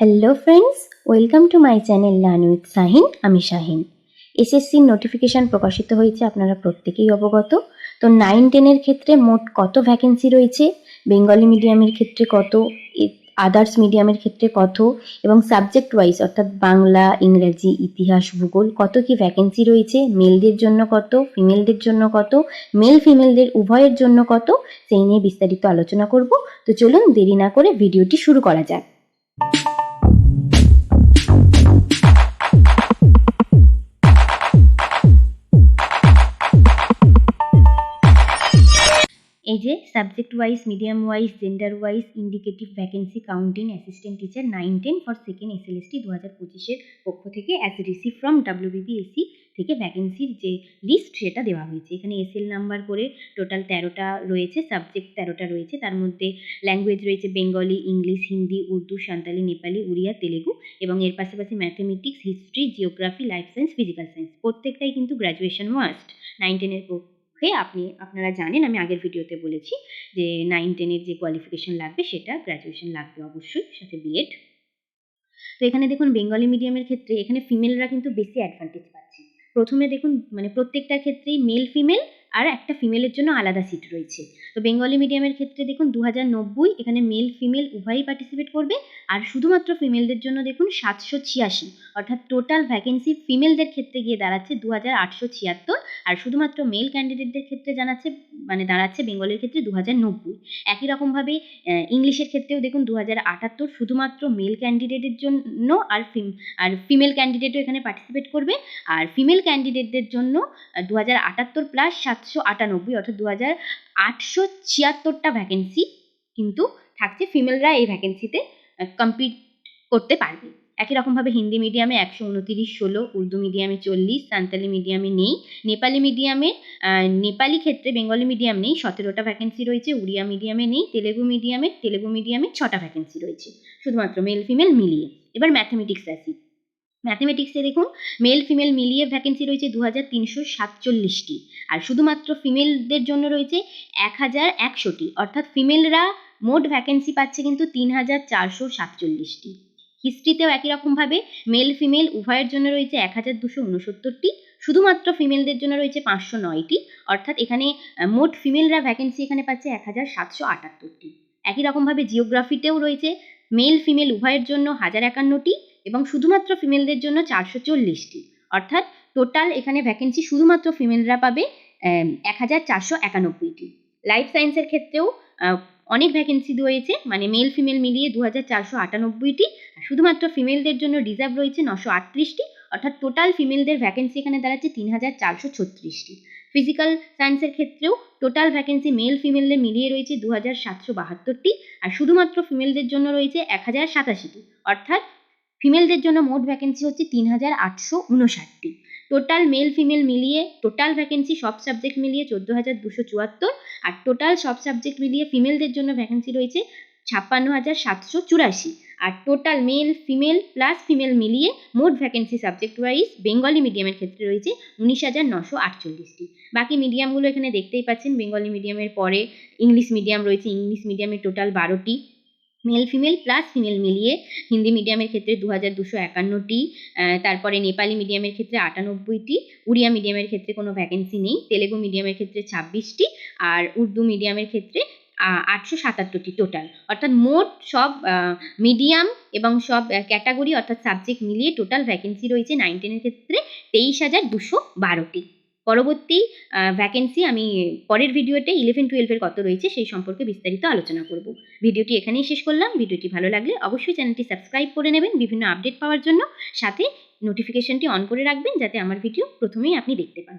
Hello friends welcome to my channel learn with Shahin আমি শাহিন এসএসসির notification প্রকাশিত হয়েছে, আপনারা প্রত্যেকেই অবগত। তো নাইন টেনের ক্ষেত্রে মোট কত ভ্যাকেন্সি রয়েছে? বেঙ্গলি মিডিয়ামের ক্ষেত্রে কত? আদার্স মিডিয়ামের ক্ষেত্রে কত? এবং সাবজেক্ট ওয়াইজ অর্থাৎ বাংলা, ইংরেজি, ইতিহাস, ভূগোল, কত কি ভ্যাকেন্সি রয়েছে? মেলদের জন্য কত? ফিমেলদের জন্য কত? মেল ফিমেলদের উভয়ের জন্য কত? সেই নিয়ে বিস্তারিত আলোচনা করব। তো চলুন দেরি না করে ভিডিওটি শুরু করা যাক। Subject wise medium wise gender wise indicative vacancy counting assistant teacher nine ten for second SLST দু হাজার পঁচিশের পক্ষ থেকে অ্যাজ রিসিভ ফ্রম ডাব্লিউবিবিএসসি থেকে ভ্যাকেন্সির যে লিস্ট সেটা দেওয়া হয়েছে। এখানে এসএল নাম্বার করে টোটাল তেরোটা রয়েছে সাবজেক্ট তেরোটা রয়েছে। তার মধ্যে ল্যাঙ্গুয়েজ রয়েছে বেঙ্গলি ইংলিশ হিন্দি উর্দু সাঁওতালি নেপালি উড়িয়া তেলেগু এবং এর পাশাপাশি mathematics history geography life science physical science প্রত্যেকটাই কিন্তু গ্র্যাজুয়েশন মাস্ট নাইন টেনের পক্ষে আপনি, আপনারা জানেন, আমি আগের ভিডিওতে বলেছি যে নাইন টেনের যে কোয়ালিফিকেশান লাগবে সেটা গ্র্যাজুয়েশন লাগবে অবশ্যই, সাথে বিএড তো এখানে দেখুন বেঙ্গলি মিডিয়ামের ক্ষেত্রে এখানে ফিমেলরা কিন্তু বেশি অ্যাডভান্টেজ পাচ্ছে। প্রথমে দেখুন মানে প্রত্যেকটা ক্ষেত্রেই মেল ফিমেল আর একটা ফিমেলের জন্য আলাদা সিট রয়েছে। তো বেঙ্গলি মিডিয়ামের ক্ষেত্রে দেখুন দু হাজার নব্বই এখানে মেল ফিমেল উভয়ই পার্টিসিপেট করবে। আর শুধুমাত্র ফিমেলদের জন্য দেখুন, সাতশো ছিয়াশি। অর্থাৎ টোটাল ভ্যাকেন্সি ফিমেলদের ক্ষেত্রে গিয়ে দাঁড়াচ্ছে দু হাজার আটশো ছিয়াত্তর। আর শুধুমাত্র মেল ক্যান্ডিডেটদের ক্ষেত্রে জানাচ্ছে মানে দাঁড়াচ্ছে বেঙ্গলের ক্ষেত্রে দু হাজার নব্বই। একই রকমভাবে ইংলিশের ক্ষেত্রেও দেখুন দু হাজার আটাত্তর শুধুমাত্র মেল ক্যান্ডিডেটের জন্য আর ফিম আর ফিমেল ক্যান্ডিডেটও এখানে পার্টিসিপেট করবে। আর ফিমেল ক্যান্ডিডেটদের জন্য দু হাজার আটাত্তর প্লাস সাতশো আটানব্বই অর্থাৎ দু হাজার আটশো ছিয়াত্তরটা ভ্যাকেন্সি কিন্তু থাকছে। ফিমেলরা এই ভ্যাকেন্সিতে কম্পিট করতে পারবে। একই রকমভাবে হিন্দি মিডিয়ামে একশো উনতিরিশ, ষোলো, উর্দু মিডিয়ামে চল্লিশ সান্তালি মিডিয়ামে নেই। নেপালি মিডিয়ামে নেপালি ক্ষেত্রে বেঙ্গলি মিডিয়াম নেই, সতেরোটা ভ্যাকেন্সি রয়েছে উড়িয়া মিডিয়ামে নেই তেলেগু মিডিয়ামে তেলেগু মিডিয়ামে ছটা ভ্যাকেন্সি রয়েছে। শুধুমাত্র মেল ফিমেল মিলিয়ে। এবার ম্যাথমেটিক্স আসি। ম্যাথমেটিক্সে দেখুন মেল ফিমেল মিলিয়ে ভ্যাকেন্সি রয়েছে দু হাজার তিনশো সাতচল্লিশটি। আর শুধুমাত্র ফিমেলদের জন্য রয়েছে এক হাজার একশোটি। অর্থাৎ ফিমেলরা মোট ভ্যাকেন্সি পাচ্ছে কিন্তু তিন হাজার চারশো সাতচল্লিশটি। হিস্ট্রিতেও একই রকমভাবে মেল ফিমেল উভয়ের জন্য রয়েছে এক হাজার দুশো উনসত্তরটি। শুধুমাত্র ফিমেলদের জন্য রয়েছে পাঁচশো নয়টি। অর্থাৎ এখানে মোট ফিমেলরা ভ্যাকেন্সি এখানে পাচ্ছে এক হাজার সাতশো আটাত্তরটি। একই রকমভাবে জিওগ্রাফিতেও রয়েছে মেল ফিমেল উভয়ের জন্য হাজার একান্নটি। এবং শুধুমাত্র ফিমেলদের জন্য চারশো চল্লিশটি। অর্থাৎ টোটাল এখানে ভ্যাকেন্সি শুধুমাত্র ফিমেলরা পাবে এক হাজার চারশো একানব্বইটি। লাইফ সায়েন্সের ক্ষেত্রেও অনেক ভ্যাকেন্সি রয়েছে মানে মেল ফিমেল মিলিয়ে দু হাজার চারশো আটানব্বইটি। শুধুমাত্র ফিমেলদের জন্য রিজার্ভ রয়েছে নশো আটত্রিশটি। অর্থাৎ টোটাল ফিমেলদের ভ্যাকেন্সি এখানে দাঁড়াচ্ছে তিন হাজার চারশো ছত্রিশটি। ফিজিক্যাল সায়েন্সের ক্ষেত্রেও টোটাল ভ্যাকেন্সি মেল ফিমেলদের মিলিয়ে রয়েছে দু হাজার সাতশো বাহাত্তরটি। আর শুধুমাত্র ফিমেলদের জন্য রয়েছে এক হাজার সাতাশিটি। অর্থাৎ ফিমেলদের জন্য মোট ভ্যাকেন্সি হচ্ছে তিন হাজার আটশো উনষাটটি। টোটাল মেল ফিমেল মিলিয়ে টোটাল ভ্যাকেন্সি সব সাবজেক্ট মিলিয়ে চোদ্দ হাজার দুশো চুয়াত্তর আর টোটাল সব সাবজেক্ট মিলিয়ে ফিমেলদের জন্য ভ্যাকেন্সি রয়েছে ছাপ্পান্ন হাজার সাতশো চুরাশি। আর total male female plus female মিলিয়ে মোট ভ্যাকেন্সি সাবজেক্ট ওয়াইজ বেঙ্গলি মিডিয়ামের ক্ষেত্রে রয়েছে উনিশ হাজার নশো আটচল্লিশটি। বাকি মিডিয়ামগুলো এখানে দেখতেই পাচ্ছেন বেঙ্গলি মিডিয়ামের পরে ইংলিশ মিডিয়াম রয়েছে ইংলিশ মিডিয়ামে টোটাল বারোটি। মেল ফিমেল প্লাস ফিমেল মিলিয়ে হিন্দি মিডিয়ামের ক্ষেত্রে দু হাজার দুশো একান্নটি তারপরে নেপালি মিডিয়ামের ক্ষেত্রে আটানব্বইটি, উড়িয়া মিডিয়ামের ক্ষেত্রে কোনো ভ্যাকেন্সি নেই, তেলেগু মিডিয়ামের ক্ষেত্রে ছাব্বিশটি আর উর্দু মিডিয়ামের ক্ষেত্রে আটশো সাতাত্তরটি টোটাল অর্থাৎ মোট সব মিডিয়াম এবং সব ক্যাটাগরি অর্থাৎ সাবজেক্ট মিলিয়ে টোটাল ভ্যাকেন্সি রয়েছে নাইন টেনের ক্ষেত্রে তেইশ হাজার দুশো বারোটি। পরবর্তী ভ্যাকেন্সি আমি পরের ভিডিওতে ইলেভেন টুয়েলভের কত রয়েছে সেই সম্পর্কে বিস্তারিত আলোচনা করব। ভিডিওটি এখানেই শেষ করলাম। ভিডিওটি ভালো লাগলে অবশ্যই চ্যানেলটি সাবস্ক্রাইব করে নেবেন বিভিন্ন আপডেট পাওয়ার জন্য। সাথে নোটিফিকেশনটি অন করে রাখবেন যাতে আমার ভিডিও প্রথমেই আপনি দেখতে পান।